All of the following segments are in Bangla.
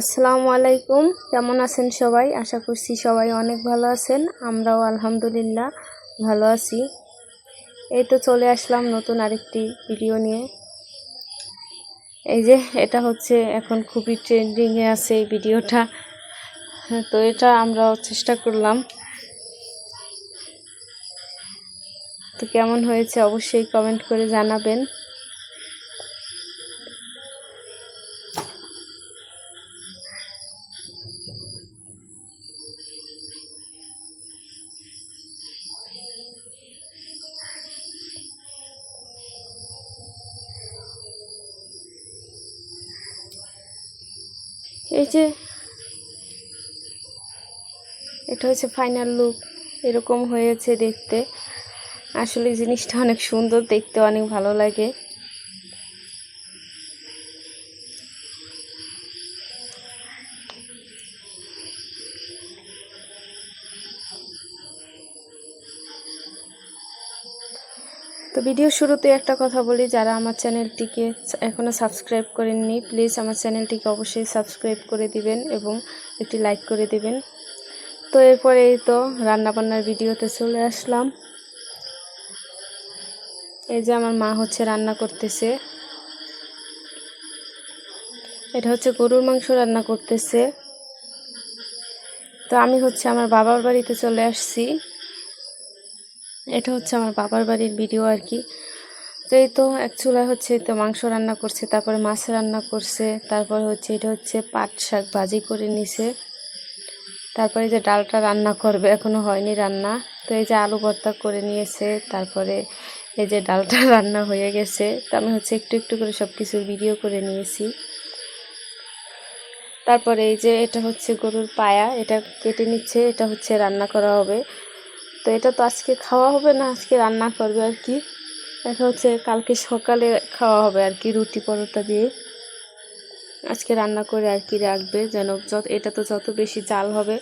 আসসালামু আলাইকুম। কেমন আছেন সবাই? আশা করছি সবাই অনেক ভালো আছেন। আমরাও আলহামদুলিল্লাহ ভালো আছি। এই তো চলে আসলাম নতুন আরেকটি ভিডিও নিয়ে। এই যে, এটা হচ্ছে এখন খুবই ট্রেন্ডিংয়ে আছে এই ভিডিওটা। তো এটা আমরাও চেষ্টা করলাম। তো কেমন হয়েছে অবশ্যই কমেন্ট করে জানাবেন। এই যে, এটা হচ্ছে ফাইনাল লুক এরকম হয়েছে দেখতে। আসলে জিনিসটা অনেক সুন্দর, দেখতে অনেক ভালো লাগে। তো ভিডিও শুরুতে একটা কথা বলি, যারা আমার চ্যানেলটিকে এখনও সাবস্ক্রাইব করেননি প্লিজ আমার চ্যানেলটিকে অবশ্যই সাবস্ক্রাইব করে দিবেন এবং একটি লাইক করে দিবেন। তো এরপরে এই তো রান্নাবান্নার ভিডিওতে চলে আসলাম। এই যে আমার মা হচ্ছে রান্না করতেছে। এটা হচ্ছে গরুর মাংস রান্না করতেছে। তো আমি হচ্ছে আমার বাবার বাড়িতে চলে আসছি। এটা হচ্ছে আমার বাবার বাড়ির ভিডিও আর কি। তো এই তো এক চুলায় হচ্ছে তো মাংস রান্না করছে, তারপরে মাছ রান্না করছে, তারপর হচ্ছে এটা হচ্ছে পাট শাক ভাজি করে নিছে। তারপরে যে ডালটা রান্না করবে, এখনও হয়নি রান্না। তো এই যে আলু ভর্তা করে নিয়েছে, তারপরে এই যে ডালটা রান্না হয়ে গেছে। তো আমি হচ্ছে একটু একটু করে সব কিছুর ভিডিও করে নিয়েছি। তারপরে এই যে এটা হচ্ছে গরুর পায়া, এটা কেটে নিচ্ছে, এটা হচ্ছে রান্না করা হবে। তো এটা তো আজকে খাওয়া হবে না, আজকে রান্না করবে আর কি। এটা হচ্ছে কালকে সকালে খাওয়া হবে আর কি, রুটি পরোটা দিয়ে। আজকে রান্না করে আর কি রাখবে, যেন যত এটা তো যত বেশি জাল হবে,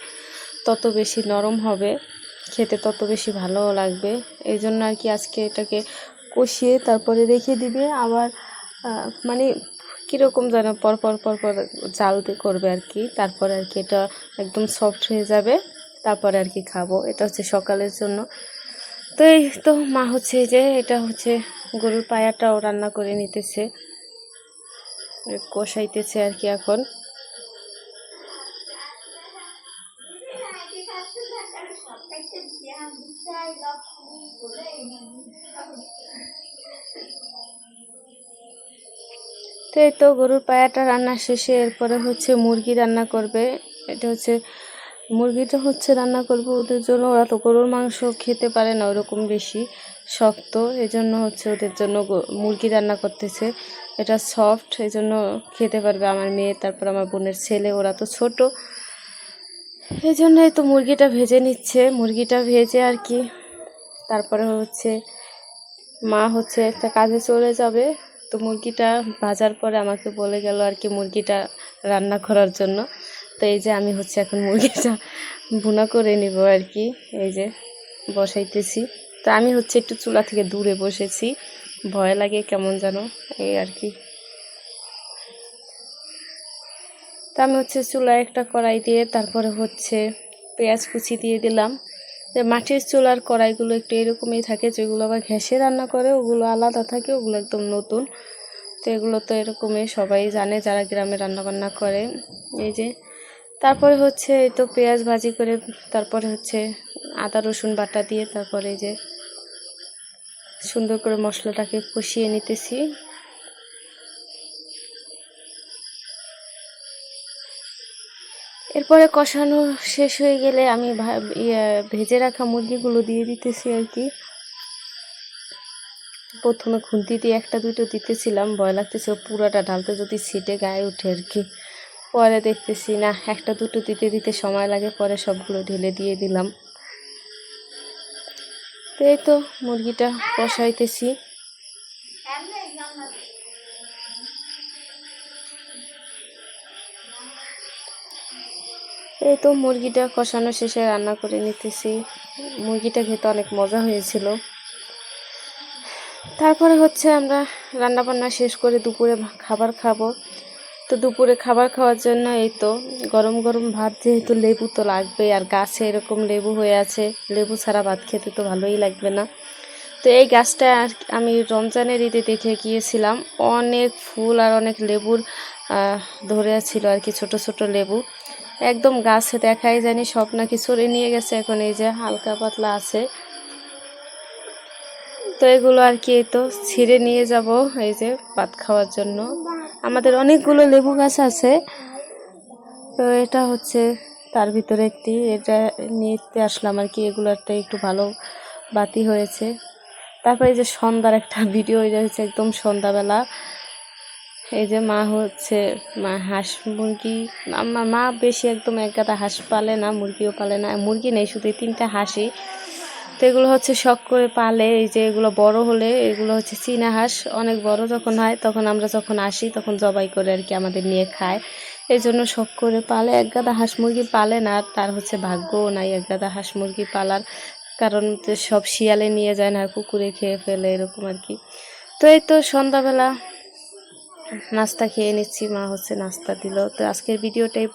তত বেশি নরম হবে, খেতে তত বেশি ভালোও লাগবে। এই জন্য আর কি আজকে এটাকে কষিয়ে তারপরে রেখে দিবে, আবার মানে কীরকম যেন পরপর পরপর জাল করবে আর কি। তারপরে আর কি এটা একদম সফট হয়ে যাবে। তারপরে আর কি খাব। এটা হচ্ছে সকালের জন্য। তো এই তো মা হচ্ছে যে, এটা হচ্ছে গরুর পায়াটাও রান্না করে নিতেছে। কষাইতেছে আর কি এখন। তো এই তো গরুর পায়াটা রান্না শেষে, এরপরে হচ্ছে মুরগি রান্না করবে। এটা হচ্ছে মুরগিটা হচ্ছে রান্না করব ওদের জন্য। ওরা তো গরুর মাংস খেতে পারে না ওরকম বেশি, শক্ত। এজন্য হচ্ছে ওদের জন্য মুরগি রান্না করতেছে। এটা সফট এই জন্য খেতে পারবে আমার মেয়ে, তারপর আমার বোনের ছেলে, ওরা তো ছোট। এই জন্যই তো মুরগিটা ভেজে নিচ্ছে। মুরগিটা ভেজে আর কি। তারপরে হচ্ছে মা হচ্ছে একটা কাজে চলে যাবে। তো মুরগিটা ভাজার পরে আমাকে বলে গেল আর কি মুরগিটা রান্না করার জন্য। তো এই যে আমি হচ্ছে এখন মুরগিটা ভুনা করে নিব আর কি। এই যে বসাইতেছি। তো আমি হচ্ছে একটু চুলা থেকে দূরে বসেছি। ভয় লাগে কেমন যেন এই আর কি। তো আমি হচ্ছে চুলায় একটা কড়াই দিয়ে তারপরে হচ্ছে পেঁয়াজ কুচি দিয়ে দিলাম। যে মাটির চুলার কড়াইগুলো একটু এরকমই থাকে, যেগুলো আবার ঘ্যাসে রান্না করে, ওগুলো আলাদা থাকে, ওগুলো একদম নতুন। তো এগুলো তো এরকমই সবাই জানে যারা গ্রামে রান্না বান্না করে। এই যে তারপরে হচ্ছে এই তো পেঁয়াজ ভাজি করে তারপরে হচ্ছে আদা, রসুন বাটা দিয়ে তারপরে যে সুন্দর করে মশলাটাকে কষিয়ে নিতেছি। এরপরে কষানো শেষ হয়ে গেলে আমি ভেজে রাখা মুরগিগুলো দিয়ে দিতেছি আর কি। প্রথমে খুন্তি দিয়ে একটা দুটো দিতেছিলাম, ভয় লাগতেছে পুরাটা ঢালতে যদি ছিটে গায়ে উঠে আর কি। পরে দেখতেছি, না, একটা দুটো দিতে দিতে সময় লাগে, পরে সবগুলো ঢেলে দিয়ে দিলাম। তো এই তো মুরগিটা কষাইতেছি। এই তো মুরগিটা কষানো শেষে রান্না করে নিতেছি। মুরগিটা খেতে অনেক মজা হয়েছিল। তারপরে হচ্ছে আমরা রান্না বান্না শেষ করে দুপুরে খাবার খাব। তো দুপুরে খাবার খাওয়ার জন্য এই তো গরম গরম ভাত যেহেতু লেবু তো লাগবে আর গাছে এরকম লেবু হয়ে আছে, লেবু ছাড়া ভাত খেতে তো ভালোই লাগবে না। তো এই গাছটা আর আমি রমজানের ঈদে দেখে গিয়েছিলাম, অনেক ফুল আর অনেক লেবুর ধরে ছিল আর কি, ছোট ছোট লেবু। একদম গাছে দেখাই জানি সব নাকি সরে নিয়ে গেছে, এখন এই যে হালকা পাতলা আছে। তো এগুলো আর কি এই তো ছিঁড়ে নিয়ে যাব এই যে ভাত খাওয়ার জন্য। আমাদের অনেকগুলো লেবু গাছ আছে। তো এটা হচ্ছে তার ভিতরে একটি। এটা নিতে আসলাম আর কি। এগুলোতে একটু ভালো বাতি হয়েছে। তারপরে এই যে সন্ধ্যার একটা ভিডিও, এটা হচ্ছে একদম সন্ধ্যাবেলা। এই যে মা হচ্ছে, মা হাঁস মুরগি, মা বেশি একদম এক গাদা হাঁস পালে না, মুরগিও পালে না। মুরগি নেই, শুধু তিনটা হাঁসই। তো এগুলো হচ্ছে শখ করে পালে, এই যে এগুলো বড় হলে এগুলো হচ্ছে চীনা হাঁস, অনেক বড় যখন হয় তখন আমরা যখন আসি তখন জবাই করে আর কি আমাদের নিয়ে খায়। এই জন্য শখ করে পালে, এক গাদা হাঁস মুরগি পালে না, তার হচ্ছে ভাগ্যও নাই এক গাদা হাঁস মুরগি পালার। কারণ সব শিয়ালে নিয়ে যায় না, কুকুরে খেয়ে ফেলে এরকম আর কি। তো এই তো সন্ধ্যাবেলা নাস্তা খেয়ে নিচ্ছি, মা হচ্ছে নাস্তা দিল। তো আজকের ভিডিওটাই